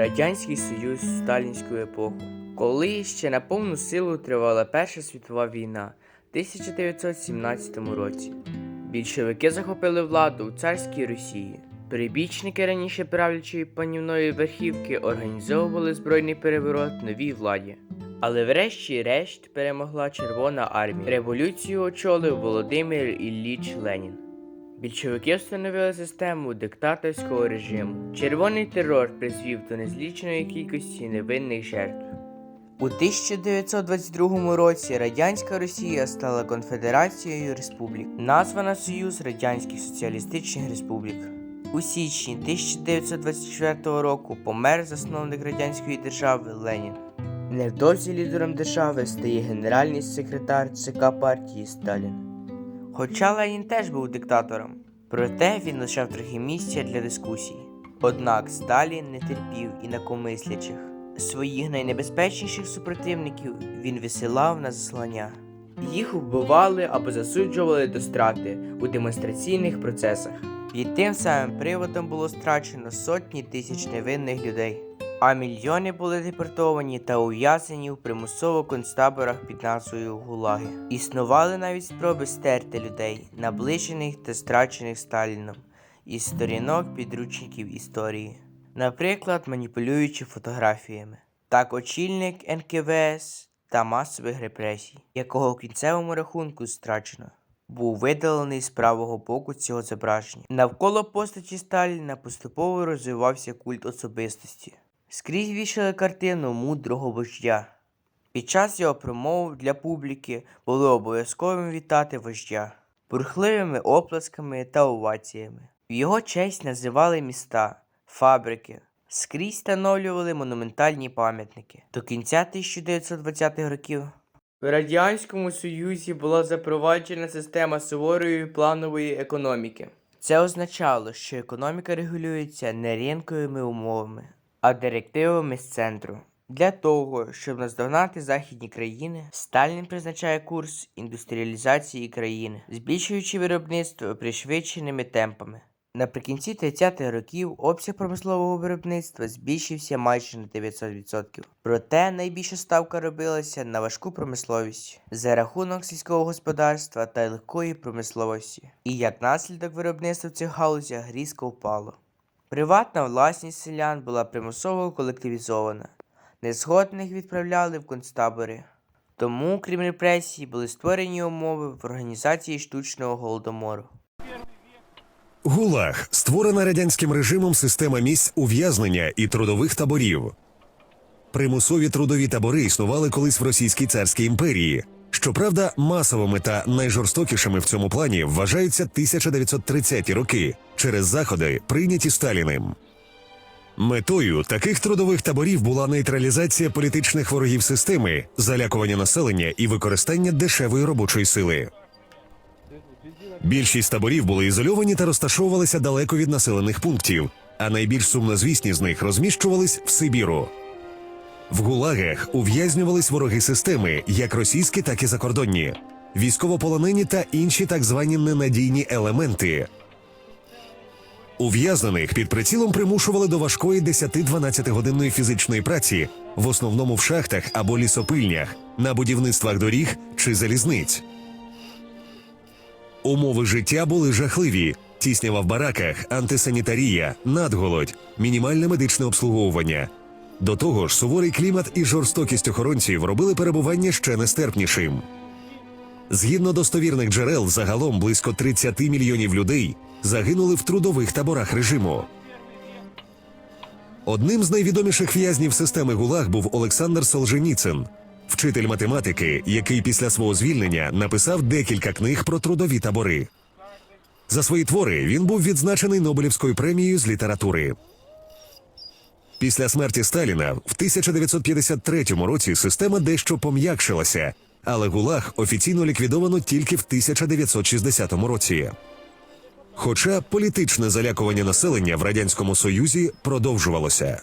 Радянський Союз сталінську епоху, коли ще на повну силу тривала Перша світова війна в 1917 році. Більшовики захопили владу у царській Росії. Прибічники раніше правлячої панівної верхівки організовували збройний переворот новій владі. Але врешті-решт перемогла Червона армія. Революцію очолив Володимир Ілліч Ленін. Більшовики встановили систему диктаторського режиму. Червоний терор призвів до незліченої кількості невинних жертв. У 1922 році Радянська Росія стала конфедерацією республік, названа Союз Радянських Соціалістичних Республік. У січні 1924 року помер засновник радянської держави Ленін. Невдовзі лідером держави стає генеральний секретар ЦК партії Сталін. Хоча Ленін теж був диктатором, проте він лишав трохи місця для дискусій. Однак Сталін не терпів інакомислячих. Своїх найнебезпечніших супротивників він висилав на заслання. Їх вбивали або засуджували до страти у демонстраційних процесах. Під тим самим приводом було страчено сотні тисяч невинних людей, а мільйони були депортовані та ув'язнені в примусово концтаборах під назвою Гулаги. Існували навіть спроби стерти людей, наближених та страчених Сталіном, із сторінок підручників історії, наприклад, маніпулюючи фотографіями. Так, очільник НКВС та масових репресій, якого в кінцевому рахунку страчено був видалений з правого боку цього зображення. Навколо постаті Сталіна поступово розвивався культ особистості. Скрізь вішали картину мудрого вождя. Під час його промов для публіки було обов'язковим вітати вождя бурхливими оплесками та оваціями. В його честь називали міста, фабрики, скрізь встановлювали монументальні пам'ятники. До кінця 1920-х років в Радянському Союзі була запроваджена система суворої планової економіки. Це означало, що економіка регулюється не ринковими умовами, а директивами з центру. Для того, щоб наздогнати західні країни, Сталін призначає курс індустріалізації країни, збільшуючи виробництво пришвидшеними темпами. Наприкінці 30-х років обсяг промислового виробництва збільшився майже на 900%. Проте найбільша ставка робилася на важку промисловість за рахунок сільського господарства та легкої промисловості. І як наслідок виробництва в цих галузях різко впало. Приватна власність селян була примусово колективізована. Незгодних відправляли в концтабори. Тому, крім репресій, були створені умови в організації штучного голодомору. ГУЛАГ створена радянським режимом система місць ув'язнення і трудових таборів. Примусові трудові табори існували колись в Російській царській імперії. Щоправда, масовими та найжорстокішими в цьому плані вважаються 1930-ті роки через заходи, прийняті Сталіним. Метою таких трудових таборів була нейтралізація політичних ворогів системи, залякування населення і використання дешевої робочої сили. Більшість таборів були ізольовані та розташовувалися далеко від населених пунктів, а найбільш сумнозвісні з них розміщувались в Сибіру. В гулагах ув'язнювались вороги системи, як російські, так і закордонні, військовополонені та інші так звані ненадійні елементи. Ув'язнених під прицілом примушували до важкої 10-12 годинної фізичної праці, в основному в шахтах або лісопильнях, на будівництвах доріг чи залізниць. Умови життя були жахливі: тіснява в бараках, антисанітарія, надголодь, мінімальне медичне обслуговування. До того ж, суворий клімат і жорстокість охоронців робили перебування ще нестерпнішим. Згідно достовірних джерел, загалом близько 30 мільйонів людей загинули в трудових таборах режиму. Одним з найвідоміших в'язнів системи ГУЛАГ був Олександр Солженіцин, вчитель математики, який після свого звільнення написав декілька книг про трудові табори. За свої твори він був відзначений Нобелівською премією з літератури. Після смерті Сталіна в 1953 році система дещо пом'якшилася, але ГУЛАГ офіційно ліквідовано тільки в 1960 році. Хоча політичне залякування населення в радянському союзі продовжувалося.